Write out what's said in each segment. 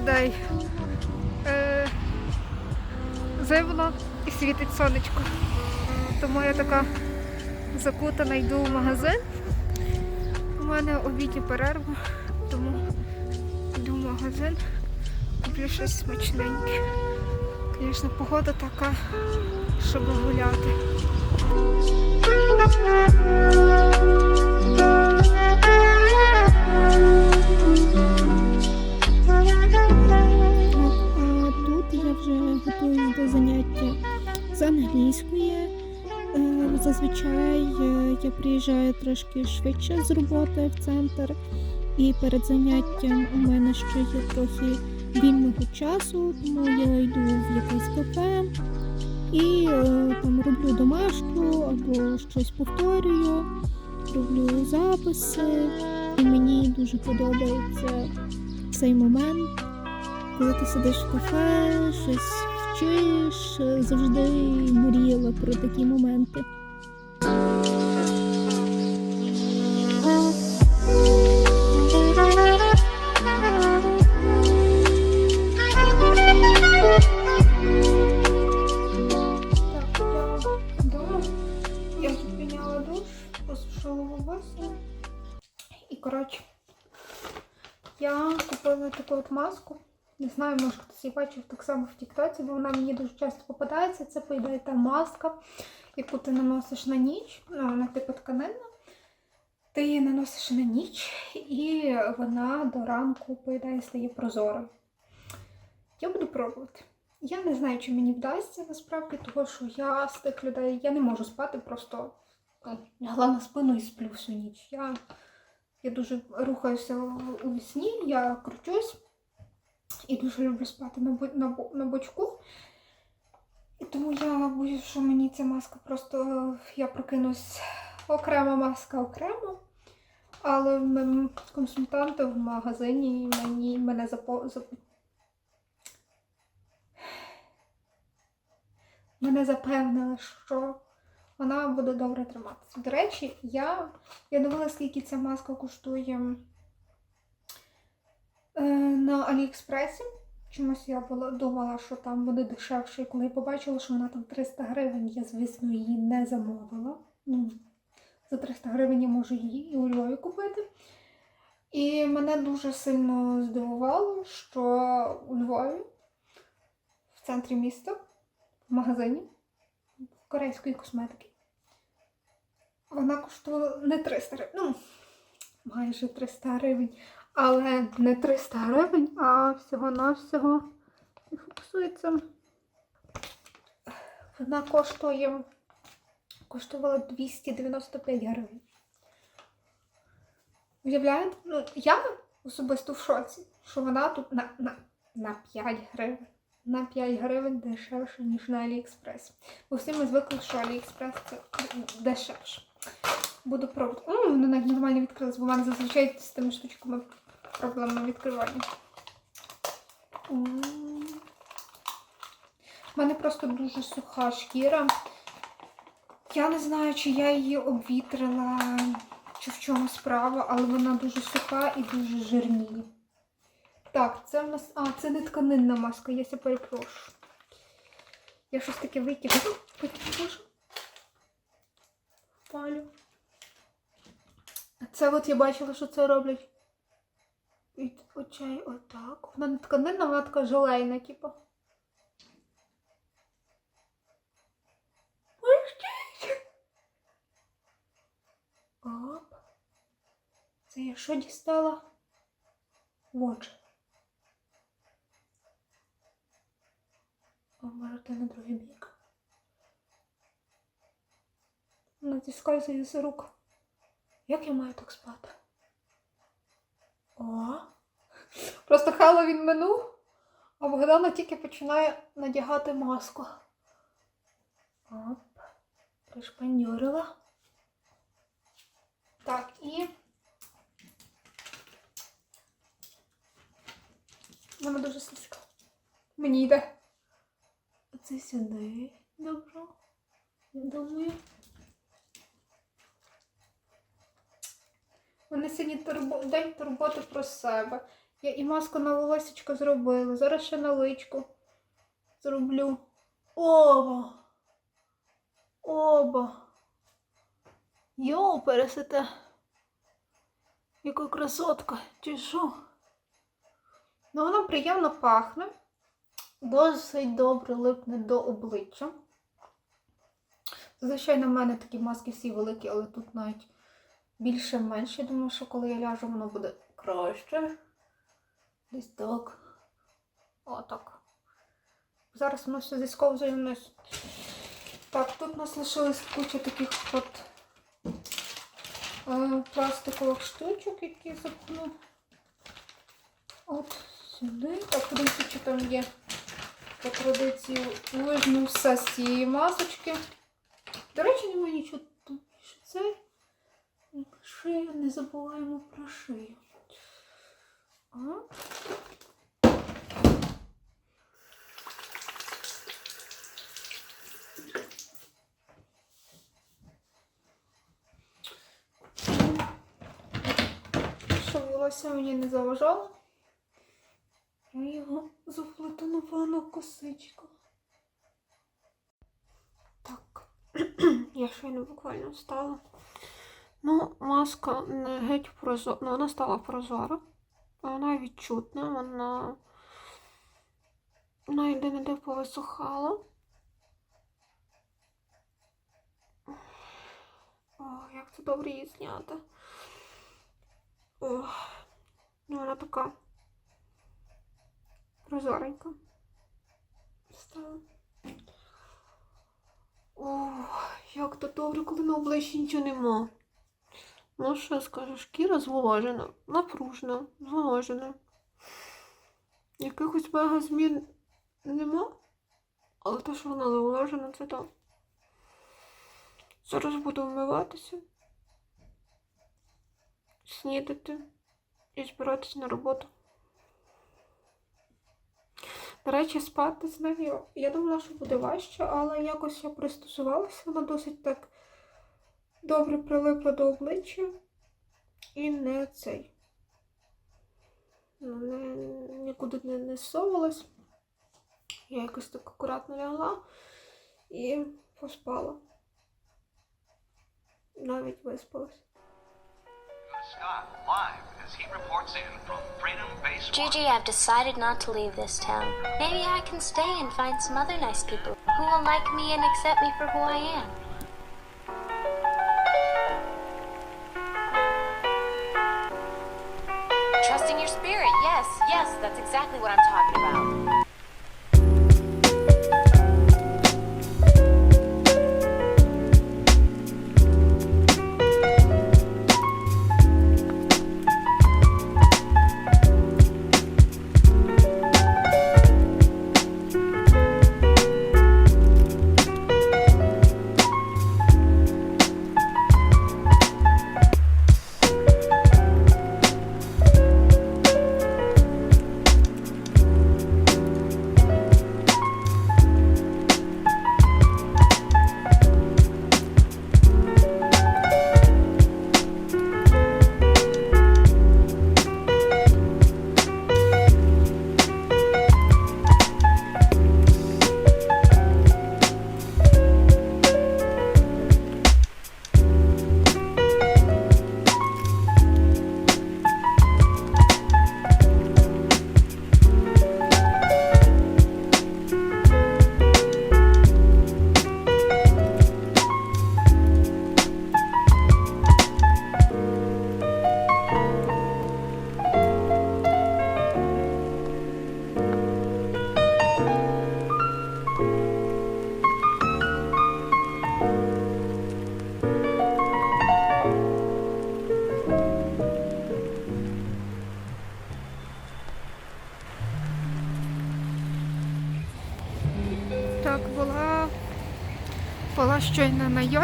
day. Е, зимно і світить сонечко. Тому я така закутана йду в магазин. У мене обідня перерва, тому йду в магазин, куплю щось смачненьке. Звісно, погода така, щоб гуляти. А вже готуюсь до заняття з англійської. Е, Зазвичай е, я приїжджаю трошки швидше з роботи в центр, і перед заняттям у мене ще є трохи вільного часу, тому я йду в якесь кафе і е, там роблю домашку або щось повторюю, роблю записи. І мені дуже подобається цей момент коли ти сидиш в кафе, щось вчиш, завжди мріяла про такі моменти. Коротше, я купила таку от маску. Не знаю, може хтось її бачив так само в Тіктоці, бо вона мені дуже часто попадається. Це поїдає та маска, яку ти наносиш на ніч. Ну, вона типу тканинна. Ти її наносиш на ніч, і вона до ранку поїдає стає прозорою. Я буду пробувати. Я не знаю, чи мені вдасться насправді, тому що я з тих людей я не можу спати, просто ну, лягла на спину і сплю всю ніч. Я, я дуже рухаюся у- у сні, я кручусь і дуже люблю спати на, на, на бочку. І тому я боюсь, що мені ця маска просто я прокинусь окрема маска окремо. Але консультанти в магазині мені мене запо, запо, мене запевнили, що вона буде добре триматися. До речі, я, я дивилася, скільки ця маска коштує на Аліекспресі. Чомусь я була, думала, що там буде дешевше. І коли я побачила, що вона там 300 гривень, я, звісно, її не замовила. Ну, за 300 гривень я можу її і у Львові купити. І мене дуже сильно здивувало, що у Львові, в центрі міста, в магазині корейської косметики. Вона коштувала не 300 гривень, ну, майже 300 гривень, але не 300 гривень, а всього-навсього не фокусується. Вона коштує, коштувала 295 гривень. Уявляєте? Ну, я особисто в шоці, що вона тут на, на, на 5 гривень. На 5 гривень дешевше, ніж на Аліекспрес. Бо всі ми звикли, що Аліекспрес це дешевше. Буду пробувати. О, воно навіть нормально відкрилось, бо в мене зазвичай з тими штучками проблемне відкривання. У мене просто дуже суха шкіра. Я не знаю, чи я її обвітрила, чи в чому справа, але вона дуже суха і дуже жирніє. Так, це в нас. А, це не тканинна маска, я ся перепрошую. Я щось таке викинула. Боже. Палю. Це от я бачила, що це роблять. Від очей отак. Вона не тканинна, вона така желейна, типу. Оп. Це я що дістала? Вот. О, може, ти на другий бік. Зіскальзує з рук. Як я маю так спати? О! Просто Хеллоуін минув, а Богдана тільки починає надягати маску. Оп, пришпандьорила. Так, і. Вона дуже слизька. Мені йде. Оце сюди. Добре. Я думаю. Мене сьогодні турбо... день турботи про себе. Я і маску на волосечко зробила. Зараз ще на личку зроблю. Оба! Оба! Йоу, пересите! Яка красотка, чи що? Ну, вона приємно пахне, досить добре липне до обличчя. Зазвичай на мене такі маски всі великі, але тут навіть більше-менше. Я думаю, що коли я ляжу, воно буде краще. Десь так. Отак. Зараз воно все зісковзує вниз. Так, тут у нас лишилась куча таких от е, пластикових штучок, які запхну. От сюди. Так, подивіться, що там є по традиції. Вижну все з цієї масочки. До речі, немає нічого. Що це? Шию, не забуваємо про шию. А? Волосся мені не заважало. Я його заплету напевно в косичку. Так. Я щойно буквально встала. Ну, маска не геть прозора. Ну, вона стала прозора. Вона відчутна, вона. Вона не де повисухала. О, як це добре її зняти. Ох, ну вона така прозоренька. Стала. Ох, як то добре, коли на обличчі нічого нема. Ну, що скажу, шкіра зволожена, напружена, зволожена. Якихось мега змін нема, але те, що вона зволожена, це так. Зараз буду вмиватися, снідати і збиратися на роботу. До речі, спати з нею. Я думала, що буде важче, але якось я пристосувалася, вона досить так добре прилипла до обличчя і не цей. Ну, не, нікуди не, не совалась. Я якось так акуратно лягла і поспала. Навіть виспалась. Scott live as he reports in from Freedom Base 1. Gigi, I've decided not to leave this town. Maybe I can stay and find some other nice people who will like me and accept me for who I am. That's exactly what I'm talking about.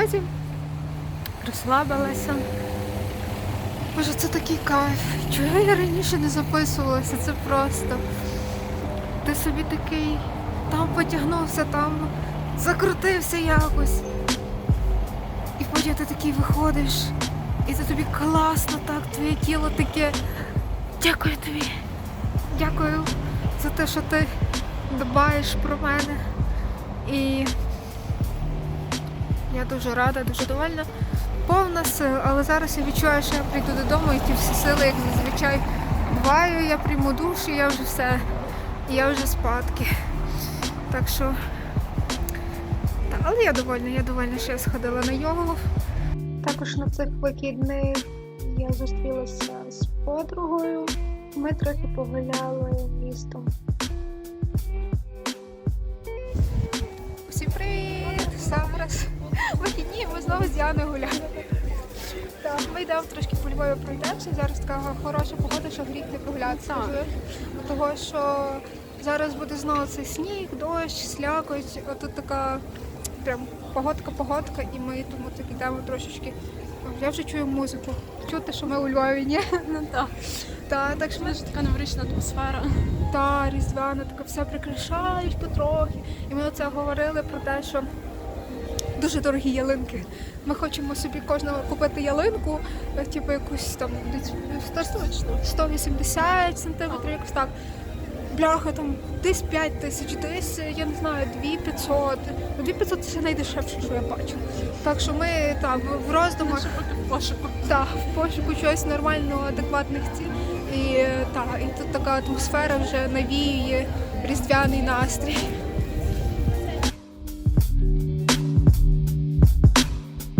Йозі, розслабилася. Боже, це такий кайф. Чого я раніше не записувалася? Це просто. Ти собі такий там потягнувся, там закрутився якось. І потім ти такий виходиш, і це тобі класно так, твоє тіло таке. Дякую тобі. Дякую за те, що ти дбаєш про мене. І я дуже рада, дуже довольна. Повна сил, але зараз я відчуваю, що я прийду додому і ті всі сили, як зазвичай буваю, я прийму душ і я вже все. І я вже спадки. Так що. Та, але я довольна, я довольна, що я сходила на йогу. Також на цих вихідних я зустрілася з подругою. Ми трохи погуляли містом. Всім привіт! Зараз вихідні, ми знову з Яною гуляємо. Так, ми йдемо трошки по Львові пройдемося. Зараз така хороша погода, що гріх не прогулятися. Того, що зараз буде знову цей сніг, дощ, слякоть. А тут така прям погодка-погодка, і ми тому так йдемо трошечки. Я вже чую музику. Чути, що ми у Львові, ні? Ну так, Так, так що ми дуже така новорічна атмосфера. та різдвяна, така все прикрашають потрохи. І ми оце говорили про те, що дуже дорогі ялинки. Ми хочемо собі кожного купити ялинку, е, типу якусь там десь 100 180 сантиметрів, якось так. Бляха там десь 5 тисяч, десь, е, я не знаю, 2500. Ну, 2500 це найдешевше, що я бачу. Так що ми там в роздумах. В пошуку. Так, в пошуку чогось нормального, адекватних цін. І так, і тут така атмосфера вже навіює різдвяний настрій.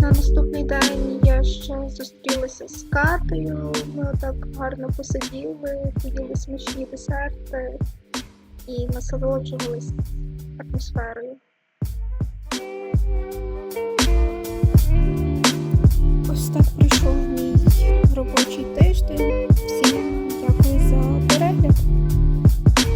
на наступний день я ще зустрілася з Катою. Ми так гарно посиділи, поїли смачні десерти і насолоджувалися атмосферою. Ось так пройшов мій робочий тиждень. Всі